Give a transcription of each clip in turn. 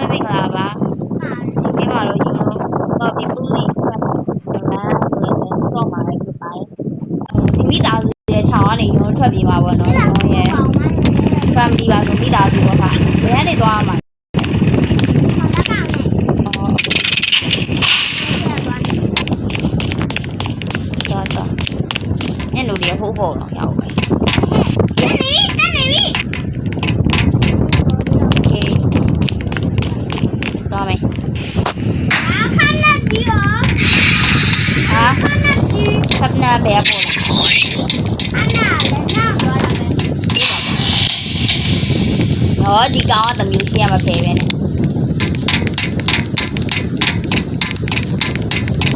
ပဲမင်္ဂလာပါဒီနေ့မှာတော့ကျွန်တော်တို့ကော်ဖီပူလီဖတ်ဆရာဆိုတဲ့စော့မှာပဲဖြစ်ပါတယ်ဒီမိသားစုရဲ့ထောင်ကနေကျွန်တော်ထွက်ပြေးမှာပေါ့နော်ကျွန်တော်ရဲ့ family ပါဆိုမိသားစုပေါ့ဟာဘယ်ကနေသွားမှာအော်တော့တော့ညနေတွေဟိုးဖို့တော့ရောက်ပဲ Okay သွားမယ်ဟာခပ်နာဘယ်ပေါ်လာဟောဒီကောင်ကတမျိုးရှိရမှာဖယ်ပဲနဲ့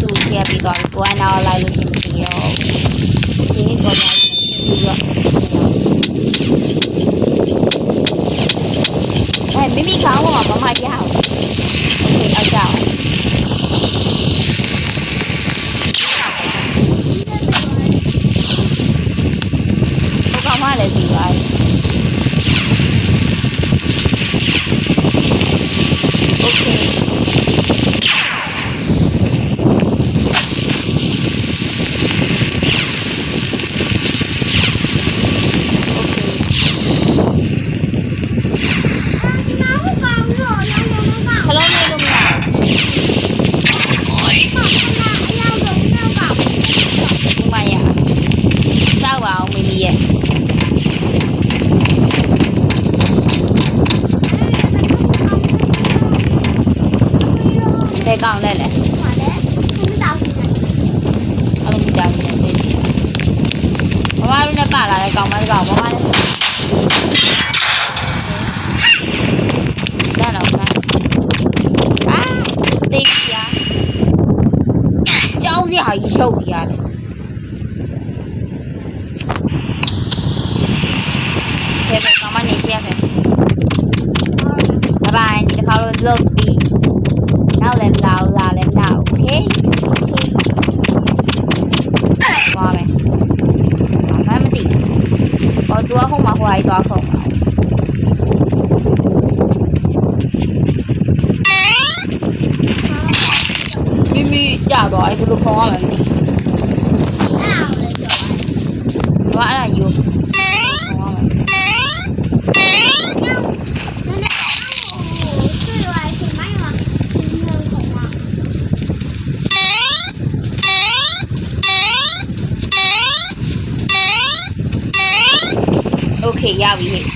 သူရှိရပြီးတော့ကို ယ်နောက် တို့နဲ့ပါလာတဲ့ကောင်မကောင်မမနဲ့ဆက်ဒါတော့ဖမ်းအာတေးကြီးอ่ะကြောင်းစရာကြီးရှုပ်ကြီးရတယ် သူကဟိုမှာဟိုဟာကြီးသွားခုံတာမိမိကြသွားအဲ့ဘယ်လိုခုံရမလဲမသိဘူးဘာအဲ့ဒါယူခုံရမယ် ဖေရပြီဟဲ့ဒ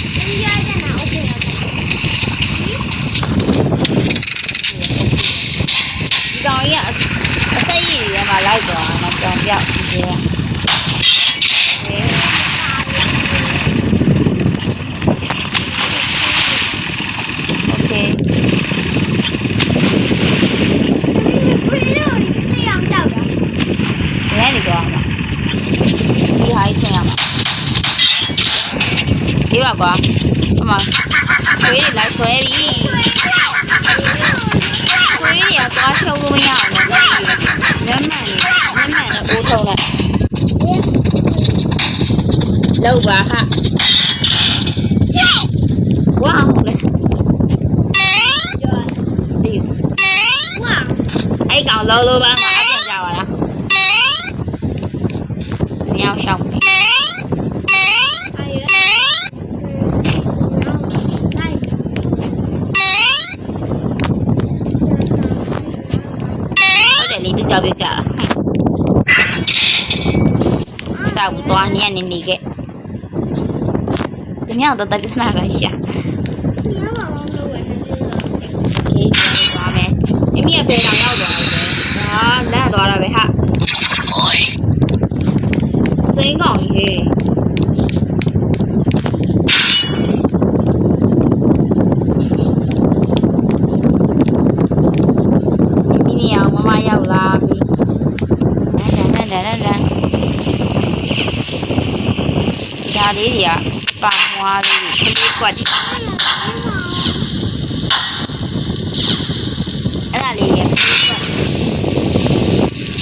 ီကောင်ကြီးကအစိတ်ရည်ရမှာလိုက်သွားတော့ကြောင်ပြောက်ဒီကဲ ပါကွာအမခွေးတွေလိုက်ဆွဲပြီခွေးတွေကသွားရှုံးလို့မရအောင်လို့လက်မှန်လက်မှန်နဲ့အိုးထုံးလိုက်လောက်ပါဟာဝါဟုတ်လေဒီအဲ့ကောင်လောလောပါငါအပြန်ကြပါလားမြောက်ရှောက်နေဟုတ်တယ် လေသူကြောက်ပြကြတာစောက်သွားနေရနေနေခဲ့တမြောက်တော့တပြနာလိုက်ရှာခေးသွားမယ်မိမိရဲ့ဖေကောင်ရောက်သွားတယ်ဟာလန့်သွားတာပဲဟာစိမ်းကောင်ကြီးဟေးမိနေအောင်မမရောက်လာပြီလန်လန်လန်လန်လန်ဒါ လေးတွေကပါမွားလေးတွေကလေးကွက်တွေအဲ့ဒါလေးတွေကကလေးကွက်တွေ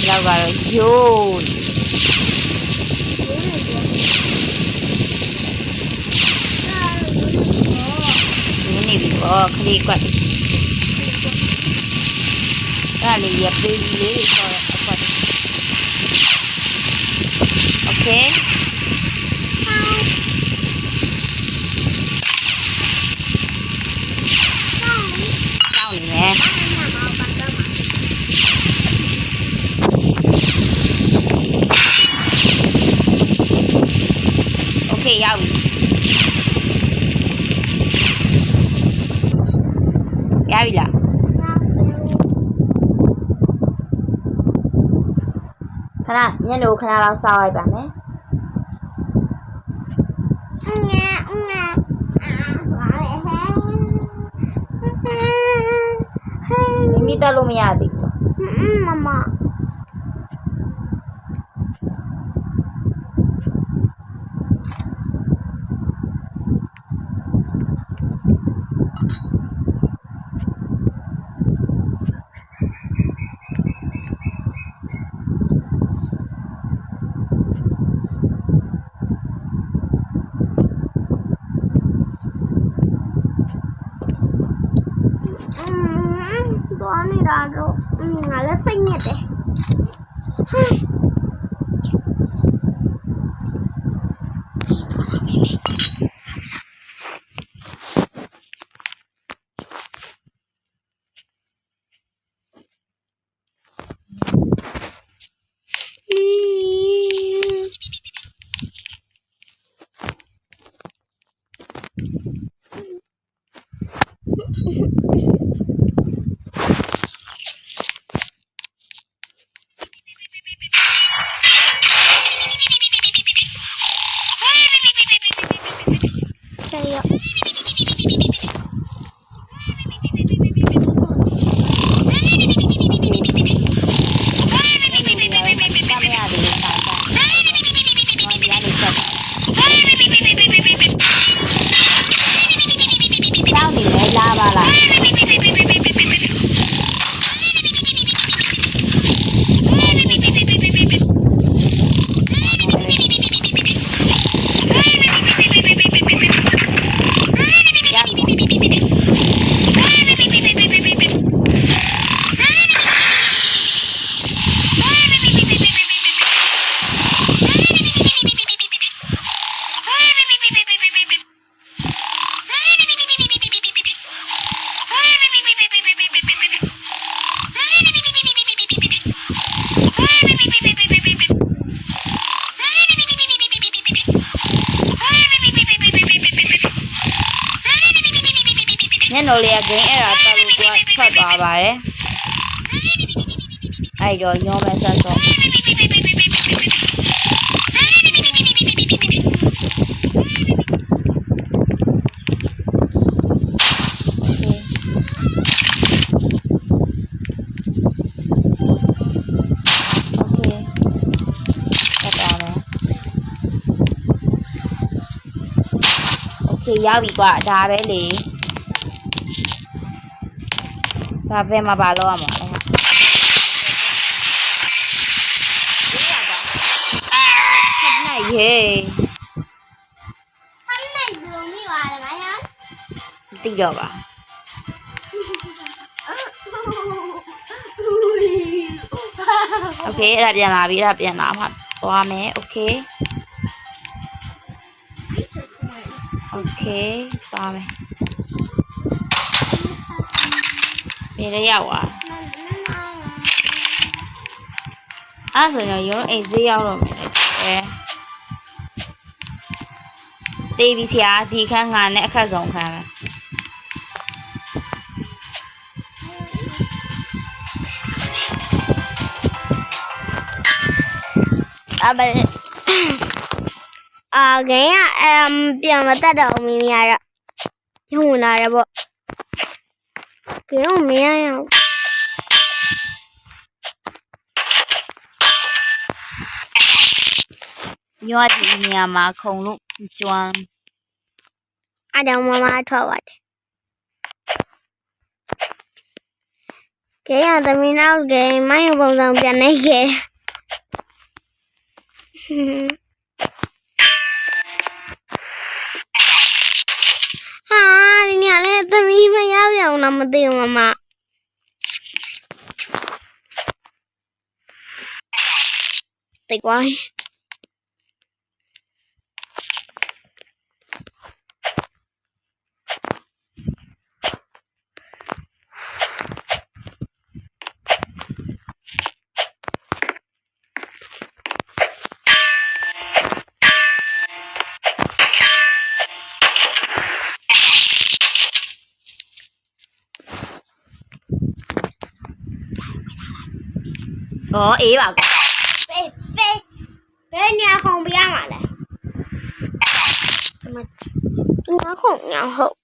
ရောက်ကတော့ယိုးနေပြီပေါ့ကလေးကွက်တွေအဲ့ဒါလေးရပေးပြီးလေးခေါ်တော့အကွက်โอ ခဏညနေကိုခဏလောက်စောင့်လိုက်ပါမယ်မိမိတက်လို့မရသေးဘူးလား妈 തോന്നിടാടോ അലസങ്ങത്തെ Mm-hmm. ညနေလေးကဂိမ်းအဲ့ဒါတက်လို့သူကထွက်သွားပါတယ်။အဲ့တော့ရောမဲဆက်စောโอเคတက်ပါမယ်โอเคရောက်ပြီကွာဒါပဲလေ ဒါပဲမှာပါတော့ရမှာလေเย้ทำไมดูไม่ว่าเลยไหมฮะตีดอกอ่ะโอเคအဲ့ဒါပြန်လာပြီအဲ့ဒါပြန်လာမှသွားမယ်โอเคโอเคသွားမယ် ဘယ်တရောက်อ่ะအဲ့ဆိုရင်ရုံးအိမ်ဈေးရောက်တော့မယ်လေတေးပြီဆရာဒီခန်းငါနဲ့အခက်ဆုံးခန်းပဲအဘအာဂိမ်းကအမ်ပြန်မတက်တော့မင်းများတော့ညှို့နာရပေါ့ 给我明呀， ညောဒီနေရာမှာခုံလို့ကျွမ်း 俺家妈妈穿我的。给呀，咱们那给蛮有帮上变那些。ဟာဒီညလေးသ မရပြန်အောင်လားမသိဘူးမမတိတ်သွား ပြီဟောအေးပါကွာဖေးဖေးဘယ်ညာခုံပြရမှာလဲမညာခုံညာဟုတ်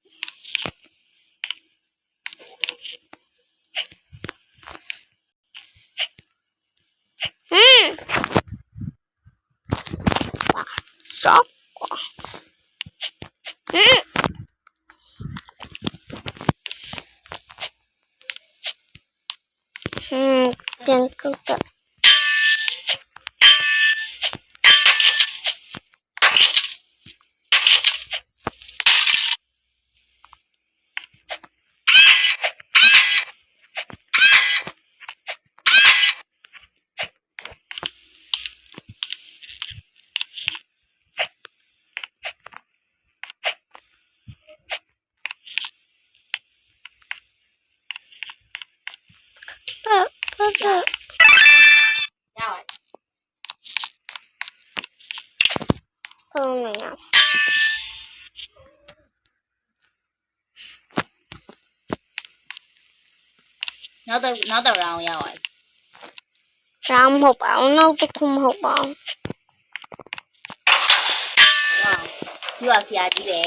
ဟင်းပါစောက်ကွာဟင်းဟ င်းပြန် ကုတ်တော့ဟုတ်ဟုတ်ဟုတ်ရပါဟုတ်နေရနောက်တော့နောက်တော့ round ရပါ ရောင်းမဟုတ်ပါဘူးနောက်တစ်ခုမဟုတ်ပါဘူး ဝါယူပါဆရာကြီးပဲ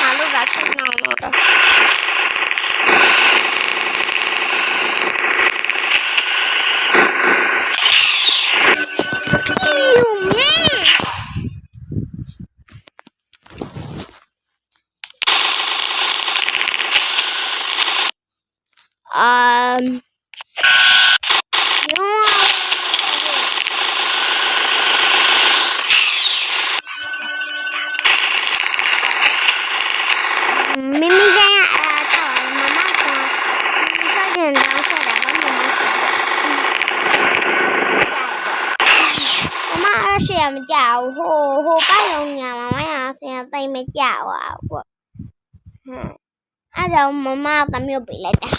ဟာလို့ပါခဏတော့တော့ယူမင်းအမ်ယောမိမိကအဲ့တော့မမကစကြင်တော့ဆက်တာဘာမှမဆက်မမအ ရှိမကြောက်ဟိုဟိုပိုက်လုံးညာမမရဆင်တိတ်မကြောက်ပါဘူးဟမ်အဲ့တော့မမကမျိုးပြလိုက်တာ